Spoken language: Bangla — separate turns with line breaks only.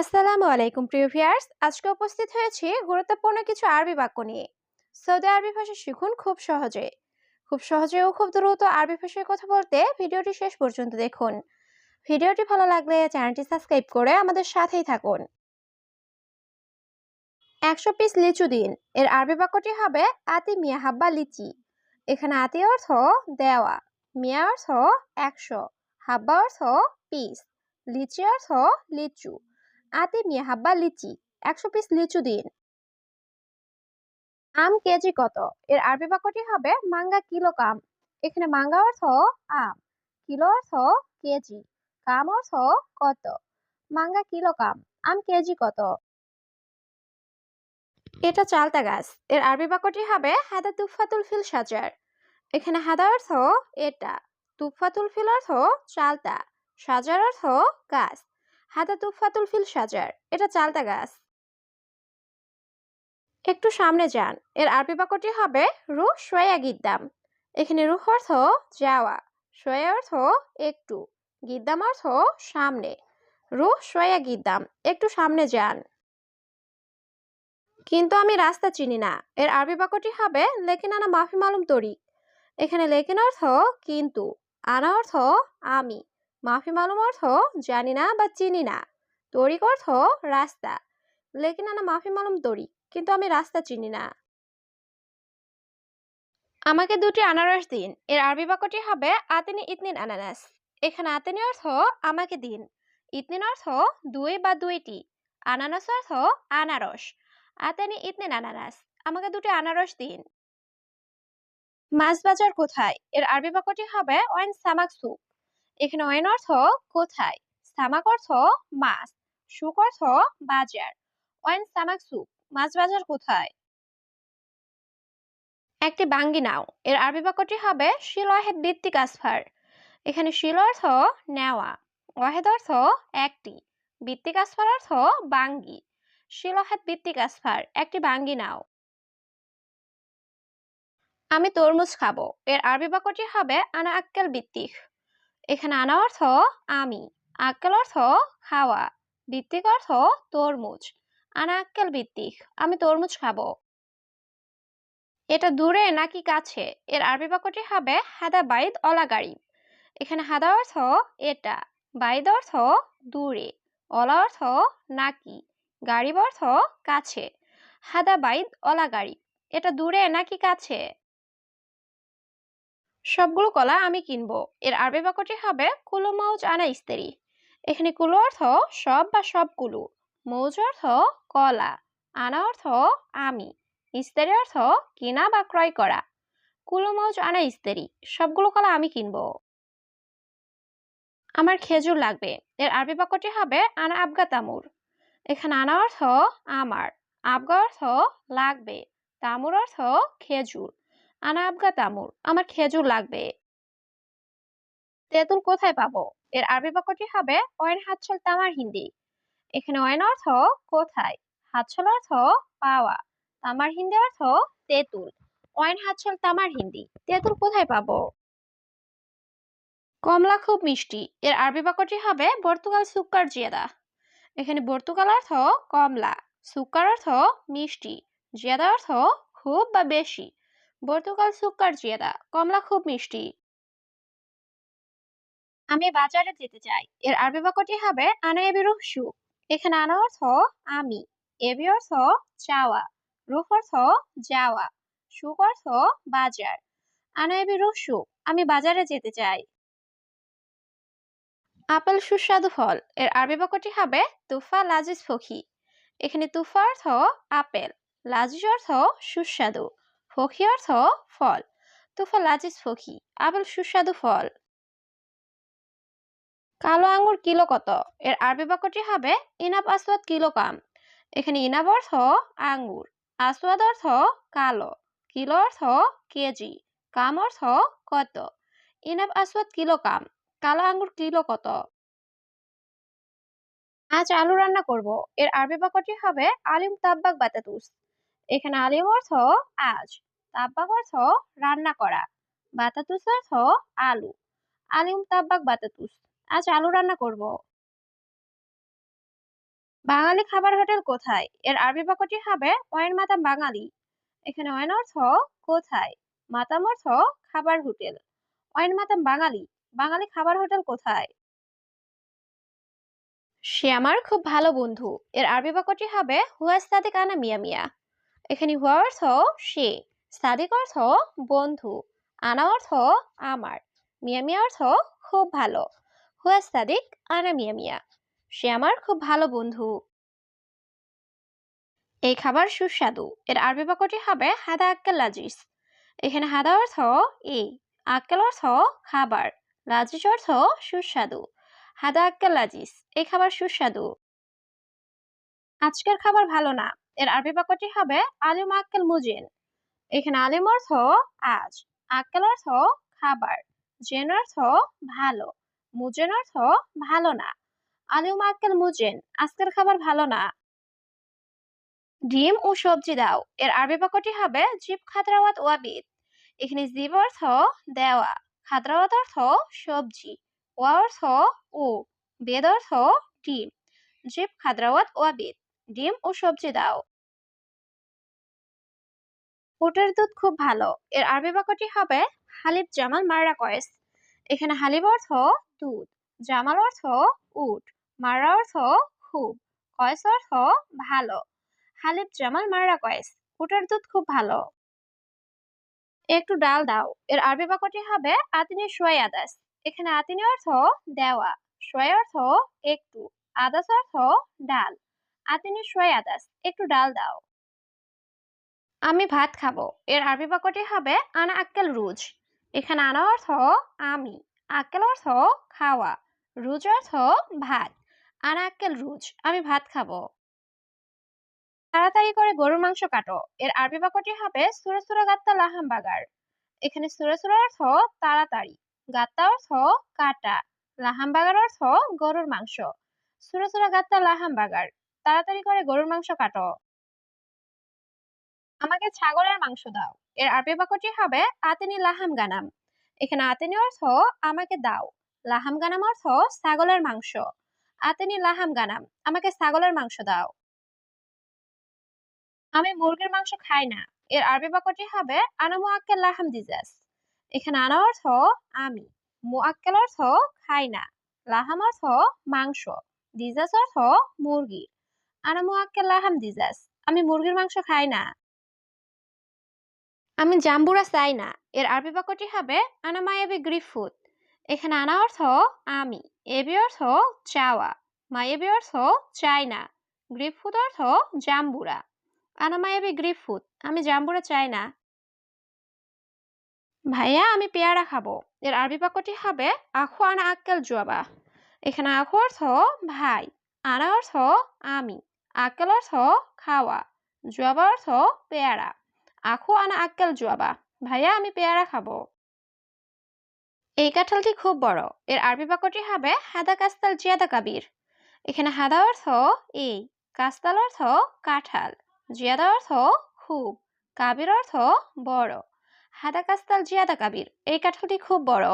আসসালামু আলাইকুম, প্রিয় ভিউয়ার্স। আজকে উপস্থিত হয়েছি গুরুত্বপূর্ণ কিছু আরবি বাক্য নিয়ে। সৌদি আরবি ভাষা শিখুন খুব সহজে। খুব সহজে ও খুব দ্রুত আরবি ভাষায় কথা বলতে ভিডিওটি শেষ পর্যন্ত দেখুন। ভিডিওটি ভালো লাগলে চ্যানেলটি সাবস্ক্রাইব করে আমাদের সাথেই থাকুন। একশো পিস লিচু দিন। এর আরবি বাক্যটি হবে আতি মিয়া হাব্বা লিচি। এখানে আতি অর্থ দেওয়া, মিয়া অর্থ একশো, হাব্বা অর্থ পিস, লিচি অর্থ লিচু। আতি মিয়া হাব্বা লিচি, একশো পিস লিচু দিন। আম কেজি কত? এর আরবি বাক্যটি হবে মাঙ্গা কিলো কাম। এখানে মাঙ্গা অর্থ আম, কিলো অর্থ কেজি, কাম অর্থ কত? মাঙ্গা কিলো কাম, আম কেজি কত? এটা চালতা গাছ। এর আরবি বাক্যটি হবে হাদা তুফাতুল ফিল সাজার এখানে হাদা অর্থ এটা, তুফাতুল ফিল অর্থ চালতা সাজার অর্থ গাছ। হাদা তুফাতুল ফিল সাজার। এটা চালতা গাছ। একটু সামনে যান। এর আরবি বাক্যটি হবে রু সোয়া গিদ্দাম। এখানে রুহ অর্থ যাওয়া, সোয়া অর্থ একটু, গিদ্দাম অর্থ সামনে। রুহ সোয়া গিদ্দাম, একটু সামনে যান। কিন্তু আমি রাস্তা চিনি না। এর আরবি বাক্যটি হবে লেকিন আনা মাফি মালুম তরি এখানে লেকিন অর্থ কিন্তু, আনা অর্থ আমি। মাফি মালুম অর্থ জানি না বা চিনি না। তরিক অর্থ রাস্তা। লেকিন আনা মাফি মালুম তরি কিন্তু আমি রাস্তা চিনি না। আমাকে দুটি আনারস দিন। এর আরবি বাক্যটি হবে আতেনি ইতনিন আনারস এখানে আতেনি অর্থ আমাকে দিন। ইতনিন অর্থ দুই বা দুইটি। আনারস অর্থ আনারস। আতেনি ইতনিন আনারস আমাকে দুটি আনারস দিন। মাছ বাজার কোথায়? এর আরবি বাক্যটি হবে ওয়াইন সামাক সুক এখানে ওয়াইন অর্থ কোথায়? সামাক অর্থ মাছ সুক অর্থ বাজার। ওয়াইন সামাক সুক মাছ, বাজার কোথায়? একটি বাঙ্গি নাও, এর আরবি বাক্যটি হবে শিল অহেদ ভিত্তিক আসফার। এখানে শিল অর্থ নেওয়া, অহেদ অর্থ একটি, ভিত্তিক আসফার অর্থ বাঙ্গি। শিল ওয়াহেদ ভিত্তিক আসফার, একটি বাঙ্গি নাও। আমি তরমুজ খাব, এর আরবি বাক্যটি হবে আনা আক্কেল ভিত্তিক। এখানে আনা অর্থ আমি, আক্কেল অর্থ খাওয়া ভিত্তিক অর্থ তরমুজ। আনা আক্কেল ভিত্তিক, আমি তরমুজ খাব। এটা দূরে নাকি কাছে? এর আরবি বাক্যটি হবে হাদা বাইদ অলা গাড়ি এখানে হাদা অর্থ এটা, বাইদ অর্থ দূরে, অলা অর্থ নাকি গাড়ি অর্থ কাছে। হাদা বাইদ অলা গাড়ি এটা দূরে নাকি কাছে? সবগুলো কলা আমি কিনবো। এর আরবি বাক্যটি হবে কুলো মৌজ আনা ইস্তেরি। এখানে কুলো অর্থ সব বা সবগুলো, মৌজ অর্থ কলা, আনা অর্থ আমি, ইস্তেরি অর্থ কেনা বা ক্রয় করা। কুলো মৌজ আনা ইস্তেরি, সবগুলো কলা আমি কিনবো। আমার খেজুর লাগবে। এর আরবি বাক্যটি হবে আনা আবগা তামুর। এখানে আনা অর্থ আমার, আবগা অর্থ লাগবে, তামুর অর্থ খেজুর। আনা আবগা তামুর আমার খেজুর লাগবে। তেঁতুল কোথায় পাবো? এর আরবি বাক্যটি হবে ওয়েন হাতছল তামার হিন্দি। এখানে ওয়েন অর্থ কোথায়? হাতছল অর্থ পাওয়া। তামার হিন্দি অর্থ তেঁতুল। ওয়েন হাতছল তামার হিন্দি। তেঁতুল কোথায় পাবো? কমলা খুব মিষ্টি। এর আরবি বাক্যটি হবে বর্তুকাল সুক্কার জিয়াদা। এখানে বর্তুকাল অর্থ কমলা। সুক্কার অর্থ মিষ্টি। জিয়াদা অর্থ খুব বা বেশি। বর্তুকাল সুক্কার জিয়াদা কমলা খুব মিষ্টি। আমি বাজারে যেতে চাই। এর আরবি বাক্যটি হবে আনা এবি রুহ সুখ। এখানে আনা অর্থ আমি। এবি অর্থ চাওয়া। রুহ অর্থ যাওয়া। সুখ অর্থ বাজার। আনা এবি রুহ সুখ। আমি বাজারে যেতে চাই। আপেল সুস্বাদু ফল। এর আরবি বাক্যটি হবে তুফা লাজিজ ফখি। এখানে তুফা অর্থ আপেল। লাজিজ অর্থ সুস্বাদু। ফখি অর্থ ফল। তুফা লাজিজ ফখি আপেল সুস্বাদু ফল। কালো আঙ্গুর কিলো কত? এর আরবি বাক্যটি হবে, ইনাব আসওয়াদ কিলো কাম। এখানে ইনাব অর্থ আঙ্গুর, আসওয়াদ অর্থ কালো, কিলো অর্থ কেজি, কাম অর্থ কত? ইনাব আসওয়াদ কিলো কাম, কালো আঙ্গুর কিলো কত? আজ আলু রান্না করব, এর আরবি বাক্যটি হবে, আলিম তাব্বাক বাতাতুস। এখানে আলিম অর্থ আজ তাব্বাক অর্থ রান্না করা, বাতাতুস অর্থ আলু, আলিম তাব্বাক বাতাতুস। আজ আলু রান্না করব। বাঙালি খাবার হোটেল কোথায়? এর আরবি বাক্যটি হবে ওয়েন মাতাম বাঙালি। এখানে ওয়েন অর্থ কোথায়? মাতাম অর্থ খাবার হোটেল। ওয়েন মাতাম বাঙালি বাঙালি খাবার হোটেল কোথায়? সে আমার খুব ভালো বন্ধু। এর আরবি বাক্যটি হবে হুয়া সাদিক আনা মিয়া মিয়া। এখানে হুয়া অর্থ সে সাদিক অর্থ বন্ধু, আনা অর্থ আমার মিয়া মিয়া অর্থ খুব ভালো হুয়া সাদিক আনা মিয়া মিয়া সে আমার খুব ভালো বন্ধু। এই খাবার সুস্বাদু, এর আরবি বাক্যটি হবে হাদা আক্কেল লাজিস এখানে হাদা অর্থ এই আক্কেল অর্থ খাবার লাজিস অর্থ সুস্বাদু, হাদা আক্কেল লাজিস এই খাবার সুস্বাদু। আজকের খাবার ভালো না এর আরবি বাক্যটি হবে আলিম আক্কেল মুজিন এখানে আলিম অর্থ আজ, আক্কেল অর্থ খাবার, জেন অর্থ ভালো, মুজেন অর্থ ভালো না। আলিম আক্কেল মুজেন, আজকের খাবার ভালো না। ডিম ও সবজি দাও, এর আরবি বাক্যটি হবে জিব খাতরাওয়াত ওয়াবিদ এখানে জিব অর্থ দেওয়া খাতরাওয়াত অর্থ সবজি, ওয়া অর্থ ও, বেদ অর্থ ডিম। জিব খাতরাওয়াত ওয়াবিদ ডিম ও সবজি দাও। উটের দুধ খুব ভালো। এর আরবি বাক্যটি হবে হালিব জামাল মাররা কয়েস। এখানে হালিব অর্থ দুধ, জামাল অর্থ উট, মাররা অর্থ খুব, কয়েস অর্থ ভালো। হালিব জামাল মাররা কয়েস উটের দুধ খুব ভালো। একটু ডাল দাও। এর আরবি বাক্যটি হবে আতিনি সোয়াই আদাস। এখানে আতিনি অর্থ দেওয়া, সোয়াই অর্থ একটু, আদাস অর্থ ডাল। আতিনি সোয়াই আদাস, একটু ডাল দাও। আমি ভাত খাব, এর আরবি বাক্যটি হবে আনা আক্কেল রুজ। এখানে আনা অর্থ আমি, আক্কেল অর্থ খাওয়া, রুজ অর্থ ভাত, আনা আক্কেল রুজ, আমি ভাত খাব। তাড়াতাড়ি করে গরুর মাংস কাটো, এর আরবি বাক্যটি হবে সুরে সুরে গাত্তা লাহাম বাগার। এখানে সুরে সুরে অর্থ তাড়াতাড়ি, গাত্তা অর্থ কাটা, লাহাম বাগার অর্থ গরুর মাংস। সুরে সুরে গাত্তা লাহাম বাগার। তাড়াতাড়ি করে গরুর মাংস কাটো। আমাকে ছাগলের মাংস দাও। এর আরবি বাক্যটি হবে আতেনি লাহাম গানাম। এখানে আতেনি অর্থ আমাকে দাও। লাহাম গানাম অর্থ ছাগলের মাংস। আতেনি লাহাম গানাম, আমাকে ছাগলের মাংস দাও। আমি মুরগির মাংস খাই না। এর আরবি বাক্যটি হবে আনা মুআক্কেল লাহাম দিজাস। এখানে আনা অর্থ আমি। মুআক্কেল অর্থ খাই না। লাহাম অর্থ মাংস। দিজাস অর্থ মুরগি আনা মুআক্কেল লাহাম দিজাস আমি মুরগির মাংস খাই না। আমি জাম্বুরা চাই না। এর আরবি বাক্যটি হবে, আনা মায়াবি গ্রিফুত এখানে আনা অর্থ, আমি। এবি অর্থ, চাওয়া। মায়াবি অর্থ চাই না গ্রিফুত অর্থ, জাম্বুরা। আনা মায়াবি গ্রিফুত আমি জাম্বুরা চাই না। ভাইয়া, আমি পেয়ারা খাব। এর আরবি বাক্যটি হবে, আখু আনা আক্কেল জুয়াবা। এখানে আখু অর্থ, ভাই। আনা অর্থ, আমি। আক্কেল অর্থ খাওয়া জুয়াবা অর্থ পেয়ারা আখু আনা আক্কেল জুয়াবা ভাইয়া আমি পেয়ারা খাব এই কাঁঠালটি খুব বড়। এর আরবি বাক্যটি হবে, হাদা কাস্তাল জিয়াদা কাবির। এখানে হাদা অর্থ এই, কাস্তাল অর্থ কাঁঠাল, জিয়াদা অর্থ খুব, কাবির অর্থ বড়। হাদা কাস্তাল জিয়াদা কাবির। এই কাঁঠালটি খুব বড়।